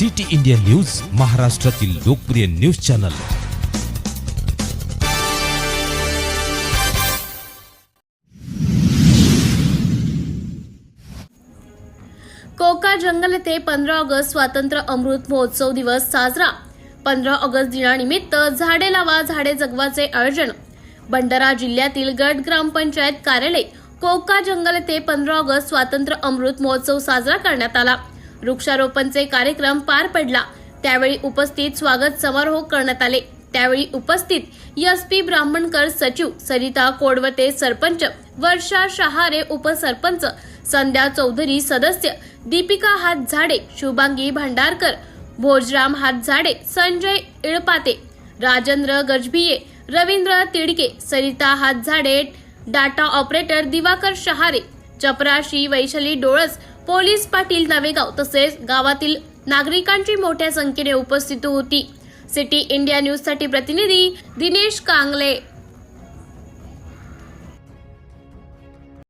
City India news महाराष्ट्रातील लोकप्रिय news channel. Coca जंगल येथे पंधरा ऑगस्ट स्वातंत्र्य अमृत महोत्सव दिवस साजरा. पंधरा ऑगस्ट दिनानिमित्त झाडे लावा झाडे जगवाचे आयोजन. भंडारा जिल्ह्यातील गट ग्रामपंचायत कार्यालय कोका जंगल येथे पंधरा ऑगस्ट स्वातंत्र्य अमृत महोत्सव साजरा करण्यात आला. वृक्षारोपणचे कार्यक्रम पार पडला. त्यावेळी उपस्थित स्वागत समारोह करण्यात आले. त्यावेळी उपस्थित एस पी ब्राह्मणकर सचिव सरिता कोडवते सरपंच वर्षा शहारे उपसरपंच संध्या चौधरी सदस्य दीपिका हात झाडे शुभांगी भांडारकर भोजराम हात झाडे संजय इळपाते राजेंद्र गजभिये रवींद्र तिडके सरिता हात झाडे डाटा ऑपरेटर दिवाकर शहारे चपराशी वैशाली डोळस पोलीस पाटील नवेगाव तसेच गावातील नागरिकांची मोठ्या संख्येने उपस्थिती होती. सिटी इंडिया न्यूजसाठी प्रतिनिधी दिनेश कांगले.